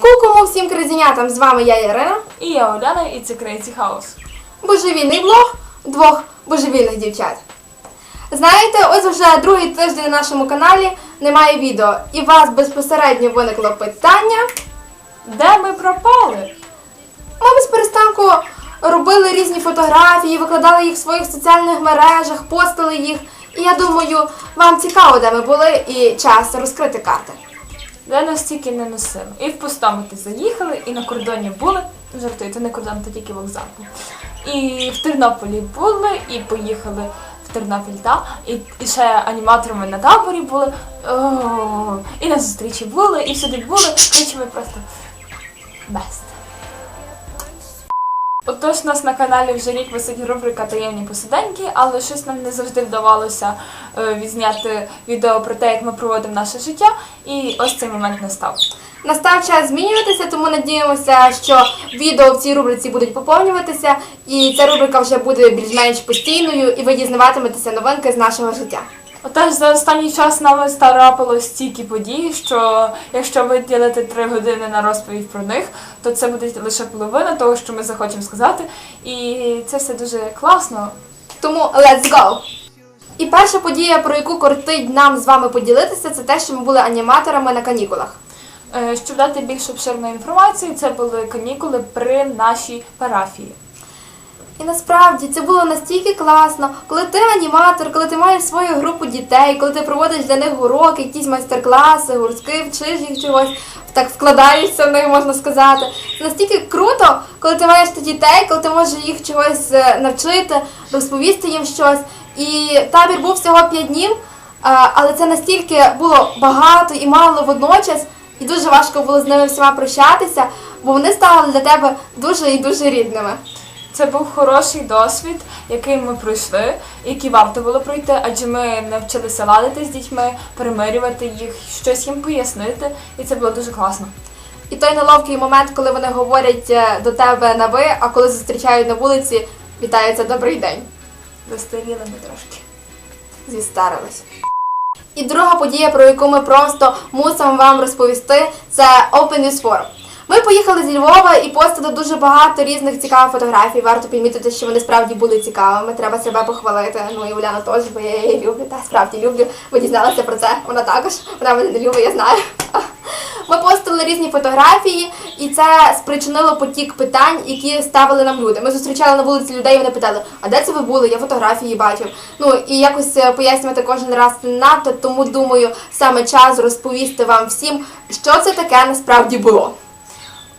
Ку-кому всім кризінятам, з вами я Ірина. І я Оляна, і це Crazy House. Божевільний блог двох божевільних дівчат. Знаєте, ось вже другий тиждень на нашому каналі немає відео, і у вас безпосередньо виникло питання. Де ми пропали? Ми без перестанку робили різні фотографії, викладали їх в своїх соціальних мережах, постили їх. І я думаю, вам цікаво, де ми були, і час розкрити карти. Де нас тільки не носили. І в Пустомити заїхали, і на кордоні були. Жартую, це не кордон, це тільки вокзал. І в Тернополі були, і поїхали в Тернопіль, та, і, і ще аніматорами на таборі були. О, і на зустрічі були, і всюди були. Коротше, ми просто best. Отож, у нас на каналі вже рік висить рубрика Таємні посиденьки, але щось нам не завжди вдавалося е, відзняти відео про те, як ми проводимо наше життя, і ось цей момент настав. Настав час змінюватися, тому надіємося, що відео в цій рубриці будуть поповнюватися, і ця рубрика вже буде більш-менш постійною, і ви дізнаватиметеся новинки з нашого життя. Отож, за останній час нами старапилось стільки подій, що якщо виділити три години на розповідь про них, то це буде лише половина того, що ми захочемо сказати. І це все дуже класно. Тому let's go! І перша подія, про яку кортить нам з вами поділитися, це те, що ми були аніматорами на канікулах. Е, Щоб дати більш обширної інформації, це були канікули при нашій парафії. І насправді це було настільки класно, коли ти аніматор, коли ти маєш свою групу дітей, коли ти проводиш для них уроки, якісь майстер-класи, гуртки, вчиш їх чогось, так вкладаєшся в них, можна сказати. Це настільки круто, коли ти маєш дітей, коли ти можеш їх чогось е, навчити, розповісти їм щось. І табір був всього 5 днів, але це настільки було багато і мало водночас, і дуже важко було з ними всіма прощатися, бо вони стали для тебе дуже і дуже рідними. Це був хороший досвід, який ми пройшли, який варто було пройти, адже ми навчилися ладити з дітьми, перемирювати їх, щось їм пояснити, і це було дуже класно. І той неловкий момент, коли вони говорять е, до тебе на ви, а коли зустрічають на вулиці, вітається добрий день. Застаріли ми трошки. Зістарились. І друга подія, про яку ми просто мусимо вам розповісти, це Open News Forum. Ми поїхали зі Львова і постили дуже багато різних цікавих фотографій. Варто підмітити, що вони справді були цікавими. Треба себе похвалити. Ну і Уляна теж, бо я її люблю. Та справді люблю. Ви дізналися про це. Вона також. Вона мене не любить, я знаю. Ми постили різні фотографії, і це спричинило потік питань, які ставили нам люди. Ми зустрічали на вулиці людей, і вони питали, а де це ви були? Я фотографії бачив. Ну і якось е, пояснювати кожен раз надто, тому думаю, саме час розповісти вам всім, що це таке насправді було.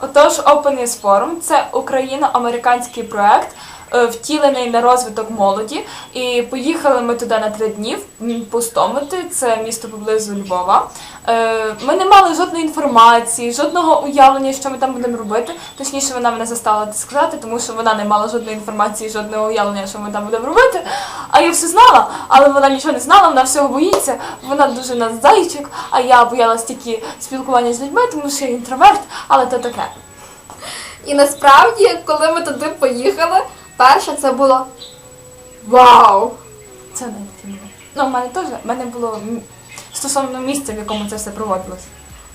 Отож, Openness Forum – це україно-американський проект, е, втілений на розвиток молоді. І поїхали ми туди на три дні в Пустомити, це місто поблизу Львова. Е, Ми не мали жодної інформації, жодного уявлення, що ми там будемо робити. Точніше, вона мене застала це сказати, тому що вона не мала жодної інформації, жодного уявлення, що ми там будемо робити. А я все знала, але вона нічого не знала, вона всього боїться. Вона дуже нас зайчик, а я боялась тільки спілкування з людьми, тому що я інтроверт, але то таке. І насправді, коли ми туди поїхали, перше це було вау! Це не Ну, в мене теж в мене було стосовно місця, в якому це все проводилось.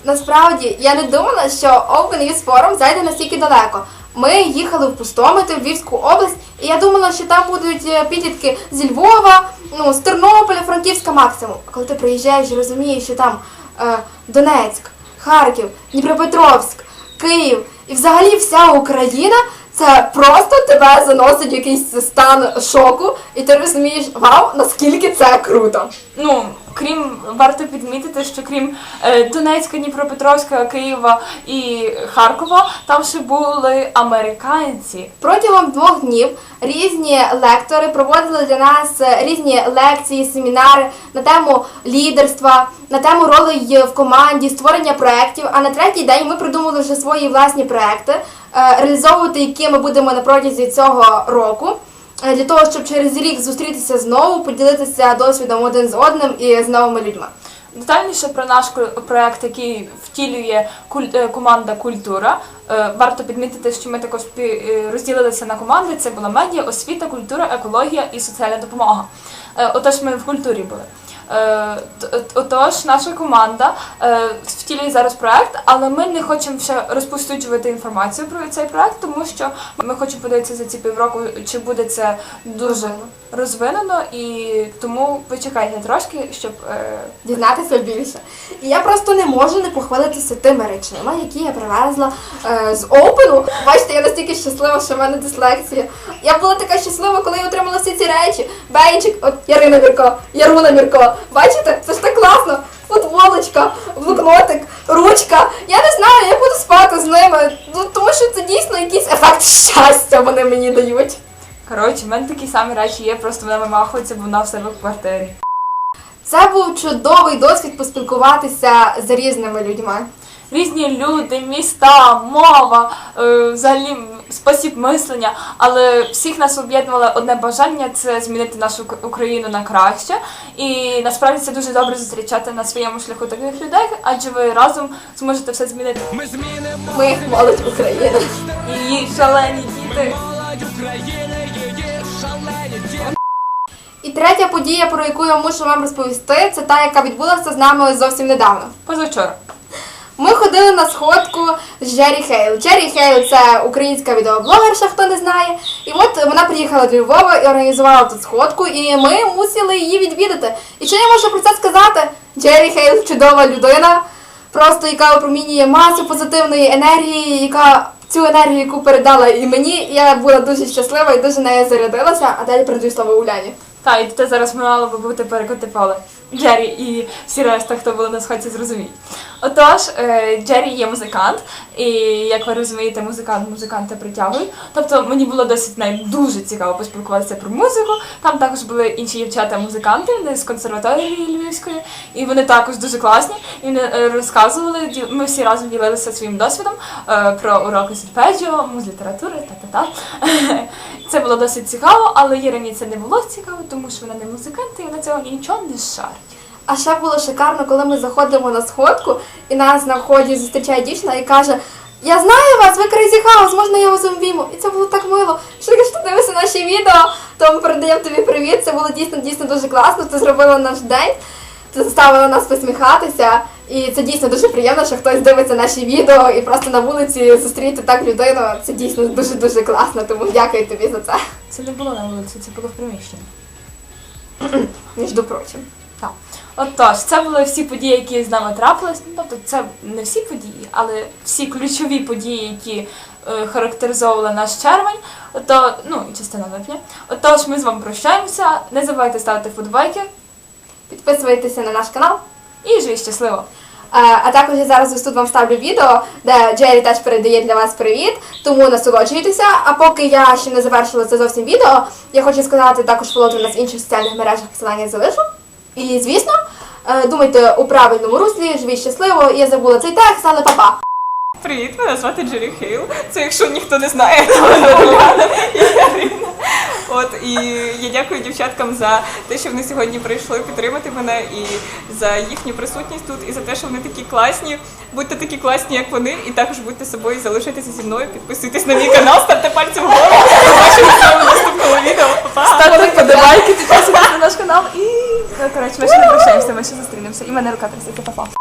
Насправді я не думала, що Open Youth Forum зайде настільки далеко. Ми їхали в Пустомити, в Львівську область, і я думала, що там будуть е, підлітки зі Львова, ну, з Тернополя, Франківська максимум. А коли ти приїжджаєш і розумієш, що там е, Донецьк, Харків, Дніпропетровськ, Київ і взагалі вся Україна, це просто тебе заносить в якийсь стан шоку, і ти розумієш, вау, наскільки це круто. Ну, крім варто підмітити, що крім е, Донецька, Дніпропетровська, Києва і Харкова, там ще були американці. Протягом двох днів різні лектори проводили для нас е, різні лекції, семінари на тему лідерства, на тему ролей в команді, створення проєктів. А на третій день ми придумали вже свої власні проекти, реалізовувати які ми будемо на протязі цього року. е, Для того, щоб через рік зустрітися знову, поділитися досвідом один з одним і з новими людьми. Детальніше про наш проект, який втілює е, команда Культура. Е, Варто підмітити, що ми також е, розділилися на команди. Це була медіа, освіта, культура, екологія і соціальна допомога. Е, Отож, ми в культурі були. Е, т- Отож, наша команда е, втілює зараз проект, але ми не хочемо ще розповсюджувати інформацію про цей проект, тому що ми хочемо подивитися за ці півроку, чи буде це дуже розвинено, і тому почекайте трошки, щоб е, дізнатися більше. І я просто не можу не похвалитися тими речами, які я привезла е, з Опену. Бачите, я настільки щаслива, що в мене дислексія. Я була така щаслива, коли я отримала всі ці речі. Бейнчик, от Ярина Мірко, Яруна Мірко. Бачите, це ж так класно. Футболочка, блокнотик, ручка. Я не знаю, я буду спати з ними. Ну тому що це дійсно якийсь ефект щастя вони мені дають. коротше, в мене такі самі речі є, просто вона вимахується, бо вона в себе в квартирі. Це був чудовий досвід поспілкуватися з різними людьми. Різні люди, міста, мова, е, взагалі спосіб мислення, але всіх нас об'єднувало одне бажання це змінити нашу Україну на краще. І насправді це дуже добре зустрічати на своєму шляху таких людей, адже ви разом зможете все змінити. Ми змінимо Ми молодь України. І шалені діти. молодь України, її шалені діти. І третя подія, про яку я мушу вам розповісти, це та, яка відбулася з нами зовсім недавно. Позавчора. Ми ходили на сходку з Джері Хейл. Джері Хейл це українська відеоблогерша, хто не знає. І от вона приїхала до Львова і організувала тут сходку, і ми мусили її відвідати. І що я можу про це сказати? Джері Хейл чудова людина, просто яка опромінює масу позитивної енергії, яка цю енергію, яку передала і мені, я була дуже щаслива і дуже нею зарядилася. А далі передаю слово Уляні. Та, і тут зараз мало би бути перекоти поле. Джері і всі решта, хто були на сходці, зрозуміють. Отож, е, Джері є музикант, і як ви розумієте, музикант музиканта притягують. Тобто мені було досить навіть дуже цікаво поспілкуватися про музику. Там також були інші дівчата-музиканти з консерваторії Львівської, і вони також дуже класні. І вони е, розказували, ми всі разом ділилися своїм досвідом е, про уроки сольфеджіо, муз літератури, та-та-та. Це було досить цікаво, але Ірині це не було цікаво, тому що вона не музикант і вона цього нічого не шарить. А ще було шикарно, коли ми заходимо на сходку, і нас на вході зустрічає дівчина і каже: Я знаю вас, ви Crazy House, можна я вас обійму? І це було так мило. Що ти дивишся наші відео, то ми передаємо тобі привіт. Це було дійсно дійсно дуже класно. Ти зробила наш день, ти заставила нас посміхатися. І це дійсно дуже приємно, що хтось дивиться наші відео і просто на вулиці зустріти так людину. Це дійсно дуже дуже класно. Тому дякую тобі за це. Це не було на вулиці, це було в приміщенні. Між прочим. Так. Отож, це були всі події, які з нами трапились. Ну, тобто, це не всі події, але всі ключові події, які е, характеризовували наш червень. Ото, ну і частина липня. Отож, ми з вами прощаємося. Не забувайте ставити футбайки Підписуйтеся на наш канал. і живіть щасливо! Е, А також я зараз ось тут вам ставлю відео, де Джері теж передає для вас привіт, тому насолоджуйтеся. А поки я ще не завершила це зовсім відео, я хочу сказати також фолоти нас в інших соціальних мережах, посилання залишу. І звісно, е, думайте у правильному руслі, живіть щасливо. Я забула цей текст, але па-па! Привіт, мене звати Джері Хейл. Це якщо ніхто не знає, то мене. От і я дякую дівчаткам за те, що вони сьогодні прийшли підтримати мене і за їхню присутність тут, і за те, що вони такі класні. Будьте такі класні, як вони, і також будьте собою, залишайтеся зі мною, підписуйтесь на мій канал, ставте пальці вгору. Побачимося в наступному відео. Ставте подобайки, підписуйтесь на наш канал і ну, коротше, ми ще не прощаємося, ми ще зустрінемося. І мене рука трясеться, па-па.